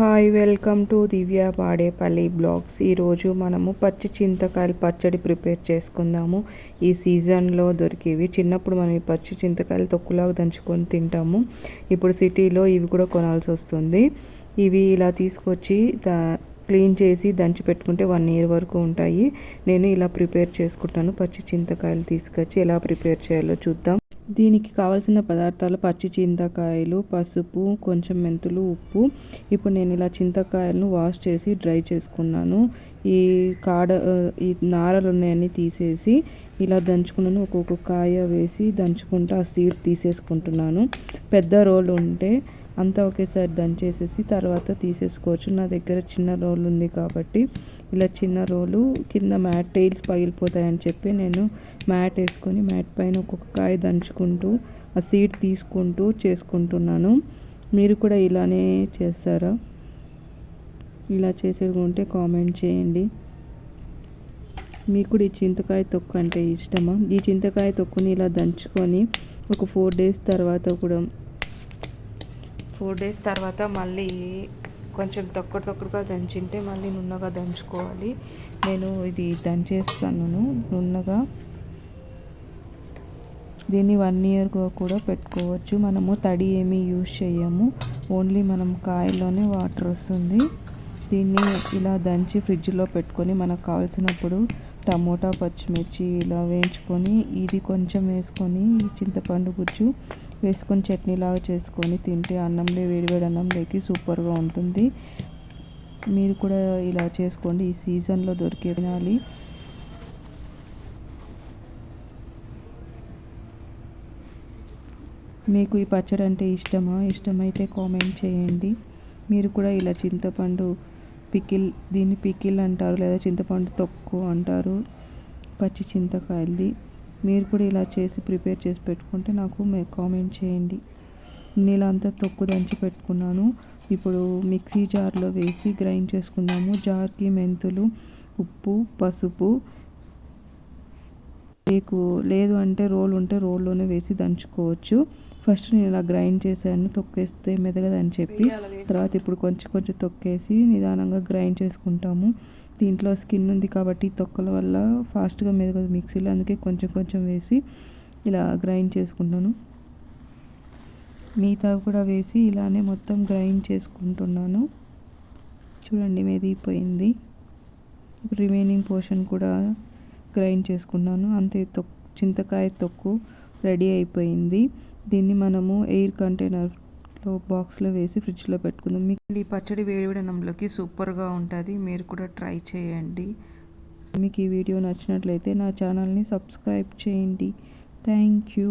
Hi welcome to Divya Padepalli vlogs. ఈరోజు మనము పచ్చి చింతకాయలు పచ్చడి ప్రిపేర్ చేసుకుందాము. ఈ సీజన్లో దొరికేవి. చిన్నప్పుడు మనం ఈ పచ్చి చింతకాయలు తొక్కులాగా దంచుకొని తింటాము. ఇప్పుడు సిటీలో ఇవి కూడా కొనాల్సి వస్తుంది. ఇవి ఇలా తీసుకొచ్చి క్లీన్ చేసి దంచి పెట్టుకుంటే వన్ ఇయర్ వరకు ఉంటాయి. నేను ఇలా ప్రిపేర్ చేసుకుంటాను. పచ్చి చింతకాయలు తీసుకొచ్చి ఎలా ప్రిపేర్ చేయాలో చూద్దాం. దీనికి కావాల్సిన పదార్థాలు పచ్చి చింతకాయలు పసుపు కొంచెం మెంతులు ఉప్పు. ఇప్పుడు నేను ఇలా చింతకాయలను వాష్ చేసి డ్రై చేసుకున్నాను. ఈ కాడ ఈ నారలు ఉన్నాయని తీసేసి ఇలా దంచుకున్నాను. ఒక్కొక్క కాయ వేసి దంచుకుంటూ ఆ సీడ్ తీసేసుకుంటున్నాను. పెద్ద రోల్ ఉంటే అంతా ఒకేసారి దంచేసేసి తర్వాత తీసేసుకోవచ్చు. నా దగ్గర చిన్న రోల్ ఉంది కాబట్టి ఇలా చిన్న రోలు కింద మ్యాట్ టైల్స్ పగిలిపోతాయని చెప్పి నేను మ్యాట్ వేసుకొని మ్యాట్ పైన ఒక్కొక్క కాయ దంచుకుంటూ ఆ సీడ్ తీసుకుంటూ చేసుకుంటున్నాను. మీరు కూడా ఇలానే చేస్తారా? ఇలా చేసేది ఉంటే కామెంట్ చేయండి. మీకు కూడా ఈ చింతకాయ తొక్కు అంటే ఇష్టమా? ఈ చింతకాయ తొక్కుని ఇలా దంచుకొని ఒక ఫోర్ డేస్ తర్వాత కూడా ఫోర్ డేస్ తర్వాత మళ్ళీ కొంచెం తొక్కడు తొక్కడుగా దంచింటే మళ్ళీ నున్నగా దంచుకోవాలి. నేను ఇది దంచేస్తాను నున్నగా. దీన్ని వన్ ఇయర్గా కూడా పెట్టుకోవచ్చు. మనము తడి ఏమీ యూజ్ చేయము. ఓన్లీ మనం కాయల్లోనే వాటర్ వస్తుంది. దీన్ని ఇలా దంచి ఫ్రిడ్జ్లో పెట్టుకొని మనకు కావాల్సినప్పుడు టమోటా పచ్చిమిర్చి ఇలా వేయించుకొని ఇది కొంచెం వేసుకొని చింతపండు గుజ్జు వేసుకొని చట్నీలాగా చేసుకొని తింటే అన్నంలో వేడివేడి అన్నంలోకి సూపర్గా ఉంటుంది. మీరు కూడా ఇలా చేసుకోండి. ఈ సీజన్లో దొరికే తినాలి. మీకు ఈ పచ్చడి అంటే ఇష్టమా? ఇష్టమైతే కామెంట్ చేయండి. మీరు కూడా ఇలా చింతపండు పికిల్ దీన్ని పికిల్ అంటారు లేదా చింతపండు తొక్కు అంటారు. పచ్చి చింతకాయలది. మీరు కూడా ఇలా చేసి ప్రిపేర్ చేసి పెట్టుకుంటే నాకు కామెంట్ చేయండి. నేను అంతా తొక్కు దంచి పెట్టుకున్నాను. ఇప్పుడు మిక్సీ జార్లో వేసి గ్రైండ్ చేసుకుందాము. జార్కి మెంతులు ఉప్పు పసుపు మీకు లేదు అంటే రోల్ ఉంటే రోల్లోనే వేసి దంచుకోవచ్చు. ఫస్ట్ నేను ఇలా గ్రైండ్ చేశాను తొక్కేస్తే మెదగదని చెప్పి. తర్వాత ఇప్పుడు కొంచెం కొంచెం తొక్కేసి నిదానంగా గ్రైండ్ చేసుకుంటాము. దీంట్లో స్కిన్ ఉంది కాబట్టి తొక్కల వల్ల ఫాస్ట్గా మెదగదు మిక్సీలో. అందుకే కొంచెం కొంచెం వేసి ఇలా గ్రైండ్ చేసుకుంటాను. మిగతా కూడా వేసి ఇలానే మొత్తం గ్రైండ్ చేసుకుంటున్నాను. చూడండి మెదిగిపోయింది. ఇప్పుడు రిమైనింగ్ పోర్షన్ కూడా గ్రైండ్ చేసుకున్నాను. అంతే తొక్కు చింతకాయ తొక్కు రెడీ అయిపోయింది. దీన్ని మనము ఎయిర్ కంటైనర్లో బాక్స్లో వేసి ఫ్రిడ్జ్లో పెట్టుకుందాం. మీకు ఈ పచ్చడి వేడివేడనంలోకి సూపర్గా ఉంటుంది. మీరు కూడా ట్రై చేయండి. మీకు ఈ వీడియో నచ్చినట్లయితే నా ఛానల్ని సబ్స్క్రైబ్ చేయండి. Thank you.